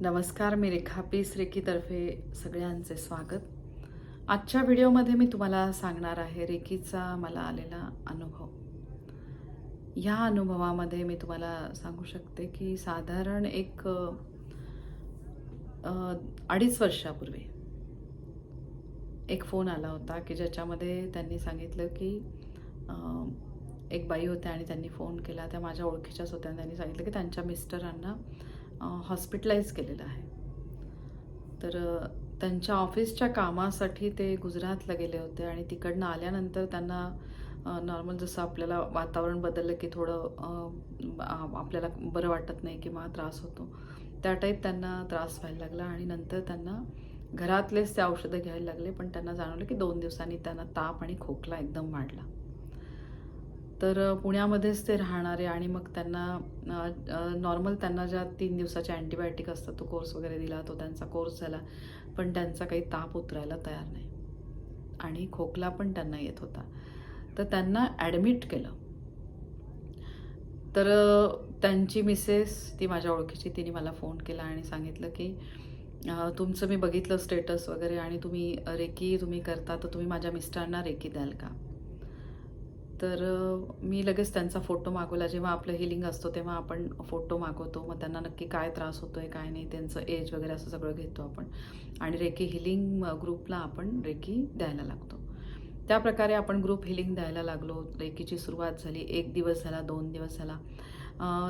नमस्कार मी रेखा पीस रेकीतर्फे सगळ्यांचे स्वागत. आजच्या व्हिडिओमध्ये मी तुम्हाला सांगणार आहे रेकीचा मला आलेला अनुभव. ह्या अनुभवामध्ये मी तुम्हाला सांगू शकते की साधारण एक अडीच वर्षापूर्वी एक फोन आला होता की ज्याच्यामध्ये त्यांनी सांगितलं की एक बाई होत्या आणि त्यांनी फोन केला. त्या माझ्या ओळखीच्याच होत्या त्यांनी सांगितलं की त्यांच्या मिस्टरांना हॉस्पिटलाइज केलेलं आहे. तर त्यांच्या ऑफिसच्या कामासाठी ते गुजरातला गेले होते आणि तिकडनं आल्यानंतर त्यांना नॉर्मल जसं आपल्याला वातावरण बदललं की थोडं आपल्याला बरं वाटत नाही किंवा त्रास होतो त्या टाईप त्यांना त्रास व्हायला लागला आणि नंतर त्यांना घरातलेच ते औषधं घ्यायला लागले पण त्यांना जाणवलं की दोन दिवसांनी त्यांना ताप आणि खोकला एकदम वाढला. तर पुण्यामध्येच ते राहणारे आणि मग त्यांना नॉर्मल त्यांना ज्या तीन दिवसाचे अँटीबायोटिक असतात तो कोर्स वगैरे दिला तो त्यांचा कोर्स झाला पण त्यांचा काही ताप उतरायला तयार नाही. आणि खोकला पण त्यांना येत होता. तर त्यांना ॲडमिट केलं. तर त्यांची मिसेस ती माझ्या ओळखीची तिने मला फोन केला आणि सांगितलं की तुमचं मी बघितलं स्टेटस वगैरे आणि तुम्ही रेकी तुम्ही करता तर तुम्ही माझ्या मिस्टरांना रेकी द्याल का? तर मी लगेच त्यांचा फोटो मागवला. जेव्हा आपलं हिलिंग असतो तेव्हा आपण फोटो मागवतो. मग त्यांना नक्की काय त्रास होतो आहे काय नाही त्यांचं एज वगैरे असं सगळं घेतो आपण. आणि रेकी हिलिंग ग्रुपला आपण रेकी द्यायला लागतो. त्या प्रकारे आपण ग्रुप हिलिंग द्यायला लागलो. रेकीची सुरुवात झाली. एक दिवस झाला दोन दिवस झाला.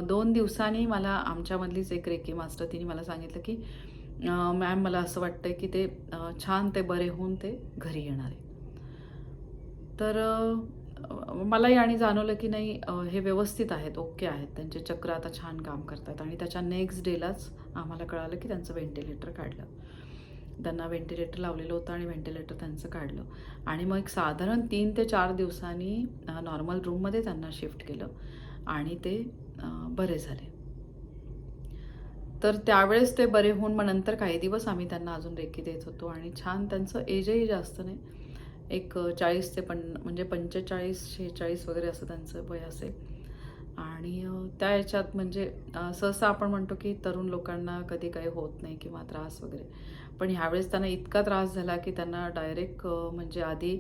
दोन दिवसांनी मला आमच्यामधलीच एक रेकी मास्टर तिने मला सांगितलं की मॅम मला असं वाटतं की ते छान ते बरे होऊन ते घरी येणार आहे. तर मलाही आणि जाणवलं की नाही हे व्यवस्थित आहेत ओके आहेत. त्यांचे चक्र आता छान काम करतात. आणि त्याच्या नेक्स्ट डेलाच आम्हाला कळालं की त्यांचं व्हेंटिलेटर काढलं. त्यांना व्हेंटिलेटर लावलेलं होतं आणि व्हेंटिलेटर त्यांचं काढलं. आणि मग एक साधारण तीन ते चार दिवसांनी नॉर्मल रूममध्ये त्यांना शिफ्ट केलं. आणि ते बरे झाले. तर त्यावेळेस ते बरे होऊन मग नंतर काही दिवस आम्ही त्यांना अजून रेकी देत होतो. आणि छान त्यांचं एजही जास्त नाही. एक चाळीस ते पण म्हणजे पंचेचाळीस शेहेचाळीस वगैरे असं त्यांचं वय असेल. आणि त्या याच्यात म्हणजे सहसा आपण म्हणतो की तरुण लोकांना कधी काही होत नाही किंवा त्रास वगैरे. पण ह्यावेळेस त्यांना इतका त्रास झाला की त्यांना डायरेक्ट म्हणजे आधी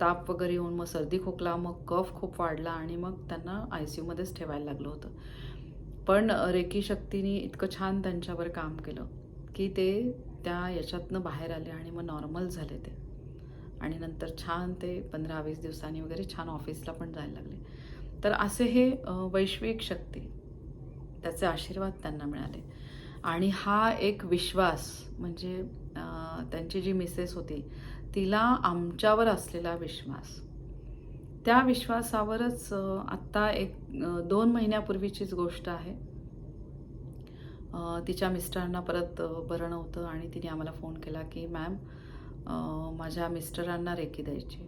ताप वगैरे येऊन मग सर्दी खोकला मग कफ खूप वाढला आणि मग त्यांना आय सी यूमध्येच ठेवायला लागलं होतं. पण रेकी शक्तीने इतकं छान त्यांच्यावर काम केलं की ते त्या याच्यातनं बाहेर आले आणि मग नॉर्मल झाले ते. आणि नंतर छान ते पंधरा वीस दिवसांनी वगैरे छान ऑफिसला पण जायला लागले. तर असे हे वैश्विक शक्ती त्याचे आशीर्वाद त्यांना मिळाले. आणि हा एक विश्वास म्हणजे त्यांची जी मिसेस होती तिला आमच्यावर असलेला विश्वास. त्या विश्वासावरच आत्ता एक दोन महिन्यापूर्वीचीच गोष्ट आहे. तिच्या मिस्टरांना परत अ, बरं नव्हतं आणि तिने आम्हाला फोन केला की मॅम माझ्या मिस्टरांना रेकी द्यायची.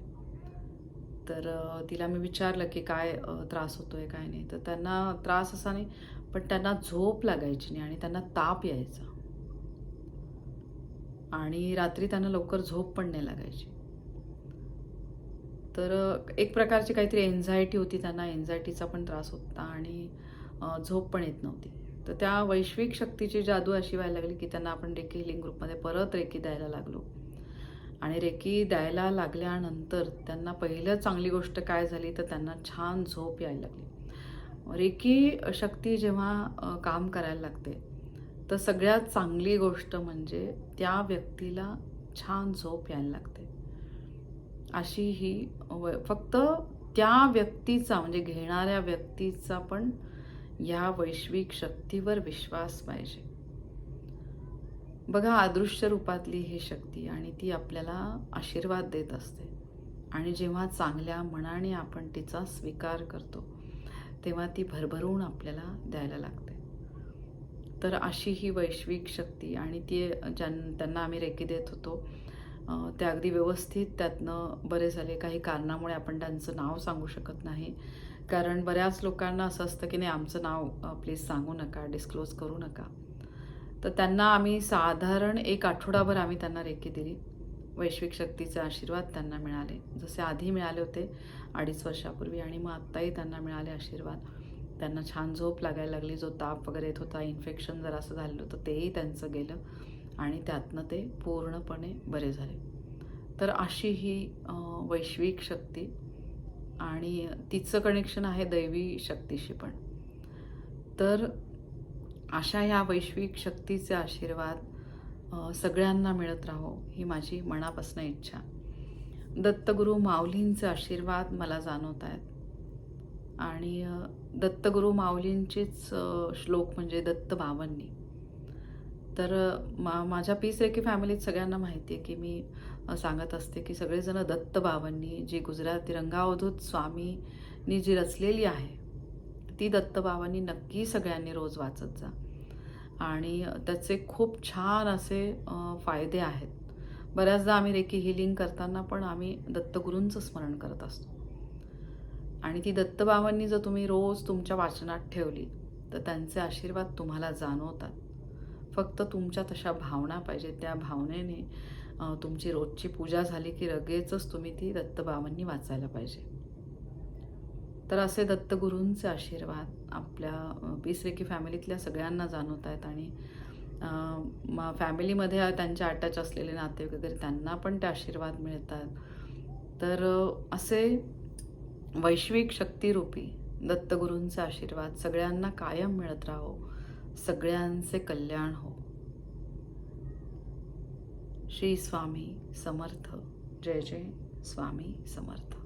तर तिला मी विचारलं की काय त्रास होतो आहे काय नाही. तर त्यांना त्रास असा नाही पण त्यांना झोप लागायची नाही आणि त्यांना ताप यायचा. आणि रात्री त्यांना लवकर झोप पण नाही लागायची. तर एक प्रकारची काहीतरी एन्झायटी होती त्यांना. एन्झायटीचा पण त्रास होता आणि झोप पण येत नव्हती. तर त्या वैश्विक शक्तीची जादू अशी व्हायला लागली की त्यांना आपण रेकी हिलिंग ग्रुपमध्ये परत रेकी द्यायला लागलो. आणि रेकी द्यायला लागल्यानंतर त्यांना पहिलं चांगली गोष्ट काय झाली तर त्यांना छान झोप यायला लागली. रेकी शक्ती जेव्हा काम करायला लागते तर सगळ्यात चांगली गोष्ट म्हणजे त्या व्यक्तीला छान झोप यायला लागते. अशी ही व- फक्त त्या व्यक्तीचा म्हणजे घेणाऱ्या व्यक्तीचा पण या वैश्विक शक्तीवर विश्वास पाहिजे. बघा अदृश्य रूपातली ही शक्ती आणि ती आपल्याला आशीर्वाद देत असते. आणि जेव्हा चांगल्या मनाने आपण तिचा स्वीकार करतो तेव्हा ती भरभरून आपल्याला द्यायला लागते. तर अशी ही वैश्विक शक्ती आणि ती ज्यां त्यांना आम्ही रेकी देत होतो त्या ते अगदी व्यवस्थित त्यातनं बरे झाले. काही कारणामुळे आपण त्यांचं नाव सांगू शकत नाही. कारण बऱ्याच लोकांना असं असतं की नाही आमचं नाव प्लीज सांगू नका डिस्क्लोज करू नका. तर त्यांना आम्ही साधारण एक आठवडाभर आम्ही त्यांना रेखी दिली. वैश्विक शक्तीचे आशीर्वाद त्यांना मिळाले. जसे आधी मिळाले होते अडीच वर्षापूर्वी आणि मग आत्ताही त्यांना मिळाले आशीर्वाद. त्यांना छान झोप लागायला लागली जो ताप वगैरे येत होता इन्फेक्शन जर असं झालेलं होतं तेही त्यांचं गेलं आणि त्यातनं ते पूर्णपणे बरे झाले. तर अशी ही वैश्विक शक्ती आणि तिचं कनेक्शन आहे दैवी शक्तीशी पण. तर अशा ह्या वैश्विक शक्तीचे आशीर्वाद सगळ्यांना मिळत राहो ही माझी मनापासून इच्छा. दत्तगुरू माऊलींचे आशीर्वाद मला जाणवत आहेत. आणि दत्तगुरू माऊलींचेच श्लोक म्हणजे दत्त बावन्नी. तर मा माझ्या पीस रेकी फॅमिलीत सगळ्यांना माहिती आहे की मी सांगत असते की सगळेजण दत्त बावन्नी जी गुजराती रंगावधूत स्वामीनी जी रचलेली आहे ती दत्तबाबांनी नक्की सगळ्यांनी रोज वाचत जा. आणि त्याचे खूप छान असे फायदे आहेत. बऱ्याचदा आम्ही रेकी हिलिंग करताना पण आम्ही दत्तगुरूंचं स्मरण करत असतो. आणि ती दत्तबाबांनी जर तुम्ही रोज तुमच्या वाचनात ठेवली तर त्यांचे आशीर्वाद तुम्हाला जाणवतात. फक्त तुमच्या तशा भावना पाहिजे. त्या भावनेने तुमची रोजची पूजा झाली की लगेचच तुम्ही ती दत्तबाबांनी वाचायला पाहिजे. तर असे दत्तगुरूंचे आशीर्वाद आपल्या पीसरेकी फॅमिलीतल्या सगळ्यांना जाणवत आहेत आणि म फॅमिलीमध्ये त्यांच्या अटॅच असलेले नाते वगैरे त्यांना पण ते आशीर्वाद मिळतात. तर असे वैश्विक शक्तिरूपी दत्तगुरूंचे आशीर्वाद सगळ्यांना कायम मिळत राहो सगळ्यांचे कल्याण हो. श्री स्वामी समर्थ. जय जय स्वामी समर्थ.